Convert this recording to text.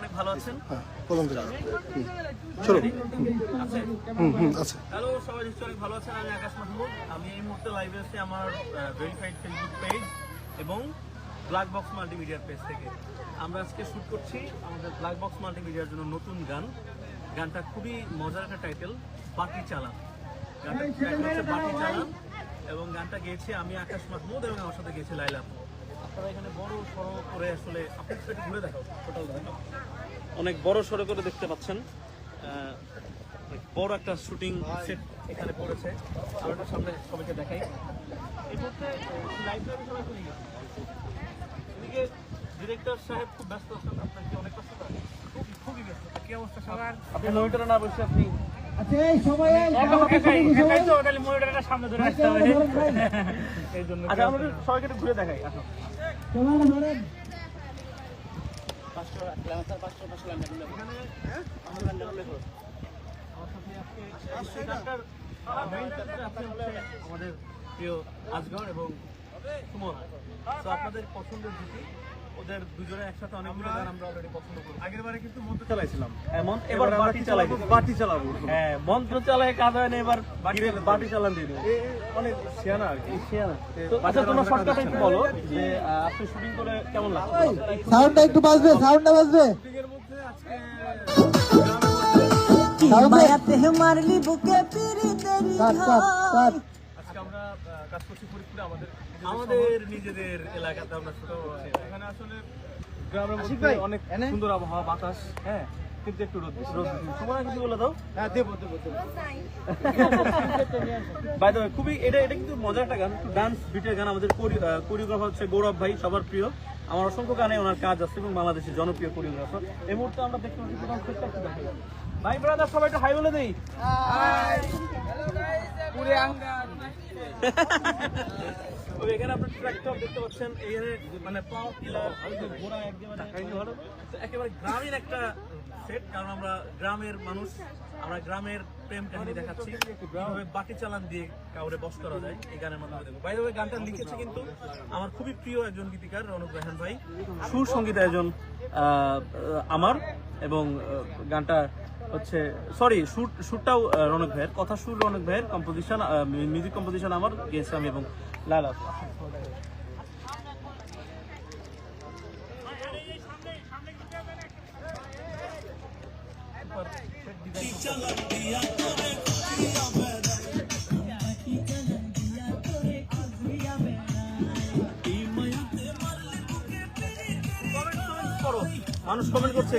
অনেক ভালো আছেন? হ্যাঁ হ্যালো সবাই নিশ্চয়ই অনেক ভালো আছেন? আমি আকাশ মাহমুদ। আমি এই মুহূর্তে লাইভে আছি আমার ভেরিফাইড ফেসবুক পেজ এবং ব্ল্যাক বক্স মাল্টিমিডিয়ার পেজ থেকে। আমরা আজকে শ্যুট করছি আমাদের ব্ল্যাক বক্স মাল্টিমিডিয়ার জন্য নতুন গান। গানটা খুবই মজার একটা টাইটেল বাটি চালান। গানটা হচ্ছে বাটি চালান। এবং গানটা গেয়েছি আমি আকাশ মাহমুদ এবং আমার সাথে গেয়েছি লাইলা। আপনারা এখানে বড় সড়ো করে আসলে আপনি একটু একটু ঘুরে দেখাও টোটাল অনেক বড় সড়ো করে দেখতে পাচ্ছেন। বড় একটা শুটিং সেট। এখানে পড়েছে। আর সামনে সবাইকে দেখাই। এই মুহূর্তে লাইব্রেরি সবাই চলে এদিকে ডিরেক্টর সাহেব খুব ব্যস্ত আছেন আপনার কি অনেক ব্যস্ত খুবই খুবই ব্যস্ত। কি অবস্থা সবার? আপনি মনিটরে না বসে আপনি আচ্ছা এই সবাই এই এই জন্য আচ্ছা আমাদের সবাইকে ঘুরে দেখাই আসো। ক্যামেরা ধরেন আমাদের প্রিয় আজগর এবং সুমন আপনাদের পছন্দের জুটি ওদের দুজনে একসাথে অনেকগুলো গান আমরা অলরেডি পছন্দ করি। আগের বারে কিন্তু মন্ত্র চালাইছিলাম। এমন? এবার বাটি চালাই বাটি চালাবো। হ্যাঁ মন্ত্র চালায় কাজ হয় না এবার বাটি বাটি চালান দিয়ে অনেক শিয়ানা আর কি। তো আচ্ছা তোমার শর্টকাটে একটু বলো যে আপনি শুটিং করে কেমন লাগছে? সাউন্ডটা একটু বাজবে সাউন্ডটা বাজবে। শুটিংয়ের মধ্যে আজকে মায়াতে মারলি বুকে পিরি তেরি কাট। কাজ করছি ফরিদপুরে আমাদের আমাদের নিজেদের এলাকাতে আমরা ছোট এখানে আসলে গ্রামের মধ্যে অনেক সুন্দর আবহাওয়া বাতাস হ্যাঁ কিন্তু একটু রোদ রোদ তোমার কিছু বলে দাও? হ্যাঁ দেবো দেবো দেবো। বাই দ্য খুবই এটা এটা কিন্তু মজার একটা গান ডান্স বিটের গান আমাদের কোরিওগ্রাফার হচ্ছে গৌরব ভাই সবার প্রিয়। আমার অসংখ্য গানে ওনার কাজ আছে এবং বাংলাদেশের জনপ্রিয় কোরিওগ্রাফার। এই মুহূর্তে আমরা দেখতে পাচ্ছি। ভাই ব্রাদার সবাই একটু হাই বলে দেই। এখানে আপনার দেখতে পাচ্ছেন। এখানে মানে পাওয়ার টিলার ঘোড়া একেবারে তো একেবারে গ্রামীণ একটা সেট কারণ আমরা গ্রামের মানুষ আমরা গ্রামের প্রেম কাহিনী দেখাচ্ছি। কীভাবে বাকি চালান দিয়ে কাউরে বস করা যায় এই গানের মাধ্যমে দেখব বাইরে গানটা লিখেছে কিন্তু আমার খুবই প্রিয় একজন গীতিকার রনক রাহান ভাই। সুর সংগীত একজন আমার এবং গানটা হচ্ছে সরি শুট শুটটাও রনক ভাইয়ের। কথা সুর রনক ভাইয়ের কম্পোজিশন মিউজিক কম্পোজিশন আমার গেয়েছি আমি এবং লালা মানুষ কমেন্ট করছে